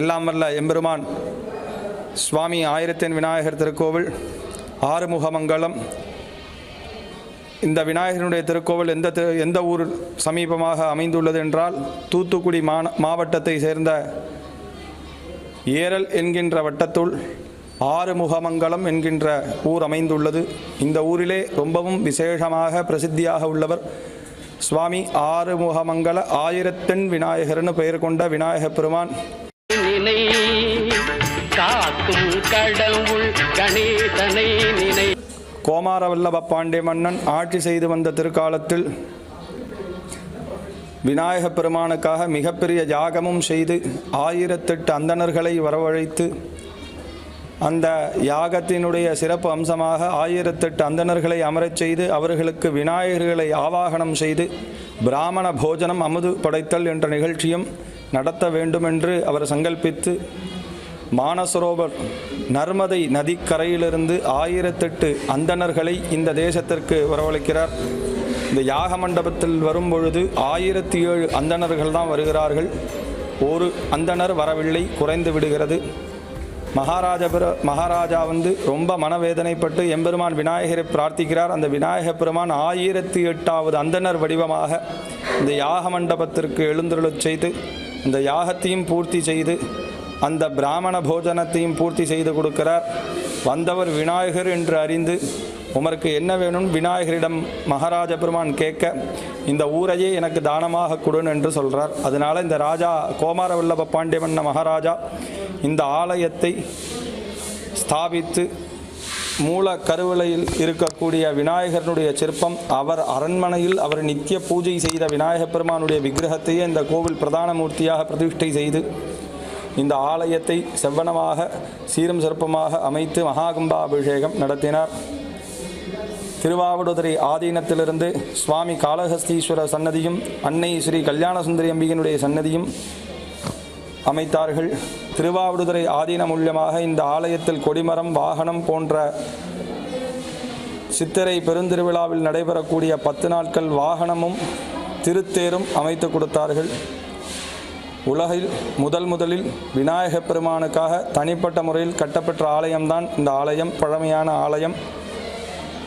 எல்லாம் வல்ல எம்பெருமான். சுவாமி ஆயிரத்தின் விநாயகர் திருக்கோவில் ஆறுமுகமங்கலம். இந்த விநாயகனுடைய திருக்கோவில் எந்த திரு எந்த ஊர் சமீபமாக அமைந்துள்ளது என்றால் தூத்துக்குடி மாந மாவட்டத்தை சேர்ந்த ஏரல் என்கின்ற வட்டத்துள் ஆறுமுகமங்கலம் என்கின்ற ஊர் அமைந்துள்ளது. இந்த ஊரிலே ரொம்பவும் விசேஷமாக பிரசித்தியாக உள்ளவர் சுவாமி ஆறுமுகமங்கல ஆயிரத்தெண் விநாயகர்னு பெயர் கொண்ட விநாயகப் பெருமான். நினை காக்கும் கடவுள் கணேசனை நினை கோமாரவல்லப பாண்டிய மன்னன் ஆட்சி செய்து வந்த திருக்காலத்தில் விநாயக பெருமானுக்காக மிகப்பெரிய யாகமும் செய்து ஆயிரத்தெட்டு அந்தணர்களை வரவழைத்து அந்த யாகத்தினுடைய சிறப்பு அம்சமாக ஆயிரத்தெட்டு அந்தணர்களை அமரச் செய்து அவர்களுக்கு விநாயகர்களை ஆவாகனம் செய்து பிராமண போஜனம் அமுது படைத்தல் என்ற நிகழ்ச்சியும் நடத்த வேண்டுமென்று அவர் சங்கல்பித்து மானசரோவர் நர்மதை நதிக்கரையிலிருந்து ஆயிரத்தெட்டு அந்தணர்களை இந்த தேசத்திற்கு வரவழைக்கிறார். இந்த யாக மண்டபத்தில் வரும்பொழுது ஆயிரத்தி ஏழு அந்தணர்கள் தான் வருகிறார்கள். ஒரு அந்தணர் வரவில்லை குறைந்து விடுகிறது. மகாராஜபுர மகாராஜா வந்து ரொம்ப மனவேதனைப்பட்டு எம்பெருமான் விநாயகரை பிரார்த்திக்கிறார். அந்த விநாயக பெருமான் ஆயிரத்தி எட்டாவது அந்தணர் வடிவமாக இந்த யாக மண்டபத்திற்கு எழுந்தருளச் செய்து இந்த யாகத்தையும் பூர்த்தி செய்து அந்த பிராமண போஜனத்தையும் பூர்த்தி செய்து கொடுக்கிறார். வந்தவர் விநாயகர் என்று அறிந்து உமருக்கு என்ன வேணும்? விநாயகரிடம் மகாராஜ பெருமான் கேட்க இந்த ஊரையே எனக்கு தானமாக கொடுன்னு என்று சொல்கிறார் அதனால் இந்த ராஜா கோமாரவல்லப பாண்டியமன்ன மகாராஜா இந்த ஆலயத்தை ஸ்தாபித்து மூல கருவலையில் இருக்கக்கூடிய விநாயகருடைய சிற்பம் அவர் அரண்மனையில் அவர் நித்திய பூஜை செய்த விநாயக பெருமானுடைய விக்கிரகத்தையே இந்த கோவில் பிரதான மூர்த்தியாக பிரதிஷ்டை செய்து இந்த ஆலயத்தை செவ்வனமாக சீரும் சிறப்பமாக அமைத்து மகாகும்பாபிஷேகம் நடத்தினார். திருவாவடுதுறை ஆதீனத்திலிருந்து சுவாமி காளஹஸ்தீஸ்வரர் சன்னதியும் அன்னை ஸ்ரீ கல்யாண சுந்தரி அம்பிகனுடைய சன்னதியும் அமைத்தார்கள். திருவாவடுதுறை ஆதீன மூலியமாக இந்த ஆலயத்தில் கொடிமரம் வாகனம் போன்ற சித்திரை பெருந்திருவிழாவில் நடைபெறக்கூடிய பத்து நாட்கள் வாகனமும் திருத்தேரும் அமைத்து கொடுத்தார்கள். உலகில் முதல் முதலில் விநாயகப் பெருமானுக்காக தனிப்பட்ட முறையில் கட்டப்பெற்ற ஆலயம்தான் இந்த ஆலயம். பழமையான ஆலயம்.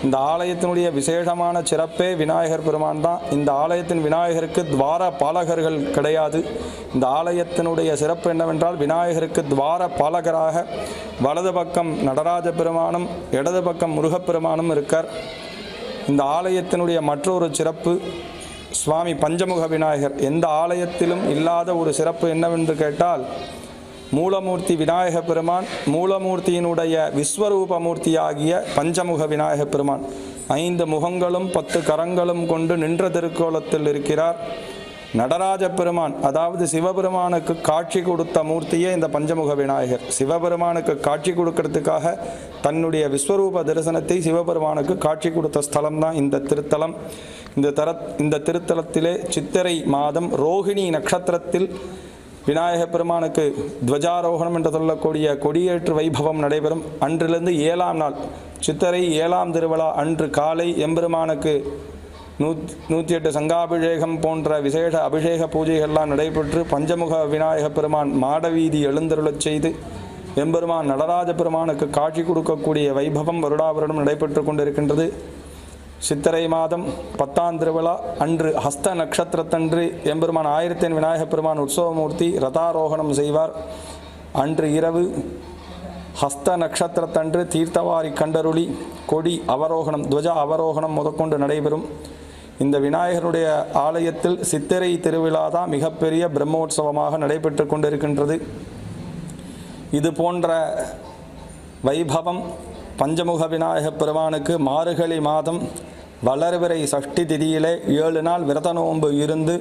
இந்த ஆலயத்தினுடைய விசேஷமான சிறப்பே விநாயகர் பெருமான் தான். இந்த ஆலயத்தின் விநாயகருக்கு துவார பாலகர்கள் கிடையாது. இந்த ஆலயத்தினுடைய சிறப்பு என்னவென்றால் விநாயகருக்கு துவார பாலகராக வலது பக்கம் நடராஜ பெருமானும் இடது பக்கம் முருகப்பெருமானும் இருக்கார். இந்த ஆலயத்தினுடைய மற்றொரு சிறப்பு சுவாமி பஞ்சமுக விநாயகர். எந்த ஆலயத்திலும் இல்லாத ஒரு சிறப்பு என்னவென்று கேட்டால் மூலமூர்த்தி விநாயக பெருமான் மூலமூர்த்தியினுடைய விஸ்வரூப மூர்த்தியாகிய பஞ்சமுக விநாயக பெருமான். ஐந்து முகங்களும் பத்து கரங்களும் கொண்டு நின்ற திருக்கோலத்தில் இருக்கிறார். நடராஜ பெருமான் அதாவது சிவபெருமானுக்கு காட்சி கொடுத்த மூர்த்தியே இந்த பஞ்சமுக விநாயகர். சிவபெருமானுக்கு காட்சி கொடுக்கறதுக்காக தன்னுடைய விஸ்வரூப தரிசனத்தை சிவபெருமானுக்கு காட்சி கொடுத்த ஸ்தலம் தான் இந்த திருத்தலம். இந்த தர இந்த திருத்தலத்திலே சித்திரை மாதம் ரோகிணி நட்சத்திரத்தில் விநாயக பெருமானுக்கு துவஜாரோகணம் என்று சொல்லக்கூடிய கொடியேற்று வைபவம் நடைபெறும். அன்றிலிருந்து ஏழாம் நாள் சித்தரை ஏழாம் திருவிழா அன்று காலை எம்பெருமானுக்கு நூத் நூற்றி எட்டு சங்காபிஷேகம் போன்ற விசேட அபிஷேக பூஜைகள்லாம் நடைபெற்று பஞ்சமுக விநாயக பெருமான் மாடவீதி எழுந்தருளச் செய்து எம்பெருமான் நடராஜ பெருமானுக்கு காட்சி கொடுக்கக்கூடிய வைபவம் வருடாவருடம் நடைபெற்று கொண்டிருக்கின்றது. சித்திரை மாதம் பத்தாம் திருவிழா அன்று ஹஸ்த நட்சத்திரத்தன்று எம்பெருமான் ஆயிரத்தின் விநாயகப் பெருமான் உற்சவமூர்த்தி ரதாரோகணம் செய்வார். அன்று இரவு ஹஸ்த நட்சத்திரத்தன்று தீர்த்தவாரி கண்டருளி கொடி அவரோகணம் துவஜ அவரோகணம் முதற்கொண்டு நடைபெறும். இந்த விநாயகருடைய ஆலயத்தில் சித்திரை திருவிழா தான் மிகப்பெரிய பிரம்மோற்சவமாக நடைபெற்று கொண்டிருக்கின்றது. இது போன்ற வைபவம் பஞ்சமுக விநாயகப் பெருமானுக்கு மார்கழி மாதம் வளர்விரை சஷ்டி திதியிலே ஏழு நாள் விரத நோன்பு இருந்து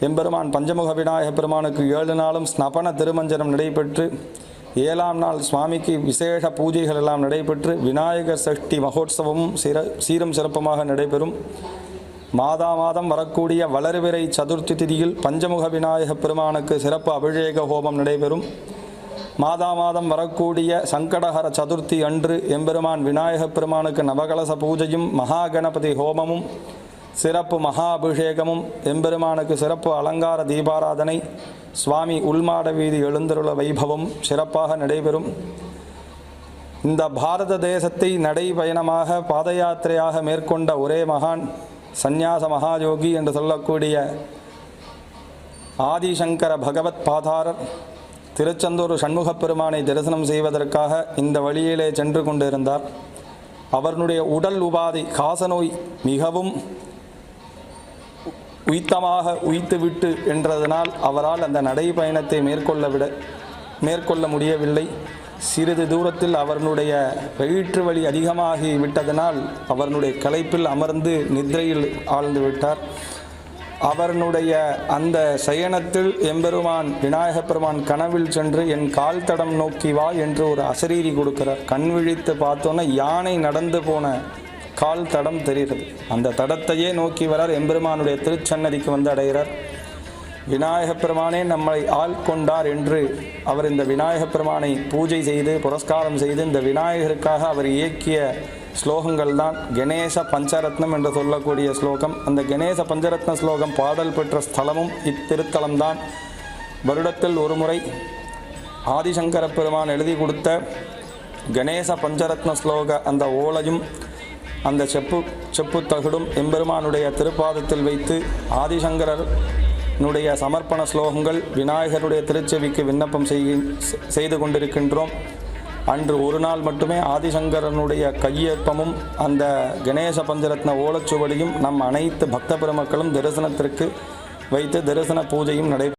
எம்பெருமான் பஞ்சமுக விநாயகப் பெருமானுக்கு ஏழு நாளும் ஸ்னபன திருமஞ்சனம் நடைபெற்று ஏழாம் நாள் சுவாமிக்கு விசேஷ பூஜைகள் எல்லாம் நடைபெற்று விநாயகர் சஷ்டி மகோத்சவமும் சிற சீரும் சிறப்புமாக நடைபெறும். மாதா மாதம் வரக்கூடிய வளர்விரை சதுர்த்தி திதியில் பஞ்சமுக விநாயகப் பெருமானுக்கு சிறப்பு அபிஷேக ஹோமம் நடைபெறும். மாதா மாதம் வரக்கூடிய சங்கடஹர சதுர்த்தி அன்று எம்பெருமான் விநாயகப் பெருமானுக்கு நவகலச பூஜையும் மகா கணபதி ஹோமமும் சிறப்பு மகா அபிஷேகமும் எம்பெருமானுக்கு சிறப்பு அலங்கார தீபாராதனை சுவாமி உள்மாட வீதி எழுந்தருள வைபவம் சிறப்பாக நடைபெறும். இந்த பாரத தேசத்தை நடைபயணமாக பாத யாத்திரையாக மேற்கொண்ட ஒரே மகான் சந்நியாச மகாயோகி என்று சொல்லக்கூடிய ஆதிசங்கர பகவத் பாதாரர் திருச்செந்தூர் சண்முகப் பெருமானை தரிசனம் செய்வதற்காக இந்த வழியிலே சென்று கொண்டிருந்தார். அவருடைய உடல் உபாதை காசநோய் மிகவும் உய்த்தமாக உய்த்துவிட்டு என்றதனால் அவரால் அந்த நடைபயணத்தை மேற்கொள்ள விட மேற்கொள்ள முடியவில்லை. சிறிது தூரத்தில் அவர்களுடைய வயிற்று வலி அதிகமாகி விட்டதனால் அவர்களுடைய களைப்பில் அமர்ந்து நிதிரையில் ஆழ்ந்து விட்டார். அவனுடைய அந்த சயனத்தில் எம்பெருமான் விநாயக பெருமான் கனவில் சென்று என் கால் தடம் நோக்கி வா என்று ஒரு அசரீரி கொடுக்கிறார். கண் விழித்து பார்த்தோன்னே யானை நடந்து போன கால் தடம் தெரிகிறது. அந்த தடத்தையே நோக்கி வரார். எம்பெருமானுடைய திருச்சன்னதிக்கு வந்து அடைகிறார். விநாயக பெருமானே நம்மை ஆள் கொண்டார் என்று அவர் இந்த விநாயக பெருமானை பூஜை செய்து புரஸ்காரம் செய்து இந்த விநாயகருக்காக அவர் இயக்கிய ஸ்லோகங்கள் தான் கணேச பஞ்சரத்னம் என்று சொல்லக்கூடிய ஸ்லோகம். அந்த கணேச பஞ்சரத்ன ஸ்லோகம் பாடல் பெற்ற ஸ்தலமும் இத்திருத்தலம்தான். வருடத்தில் ஒரு முறை ஆதிசங்கர பெருமான் எழுதி கொடுத்த கணேச பஞ்சரத்ன ஸ்லோக அந்த ஓலையும் அந்த செப்பு செப்பு தகுடும் எம்பெருமானுடைய திருப்பாதத்தில் வைத்து ஆதிசங்கரனுடைய சமர்ப்பண ஸ்லோகங்கள் விநாயகருடைய திருச்செவிக்கு விண்ணப்பம் செய்து கொண்டிருக்கின்றோம். அன்று ஒரு நாள் மட்டுமே ஆதிசங்கரனுடைய கையேற்பமும் அந்த கணேச பஞ்சரத்ன ஓலச்சுவடியும் நம் அனைத்து பக்த பெருமக்களும் தரிசனத்திற்கு வைத்து தரிசன பூஜையும் நடை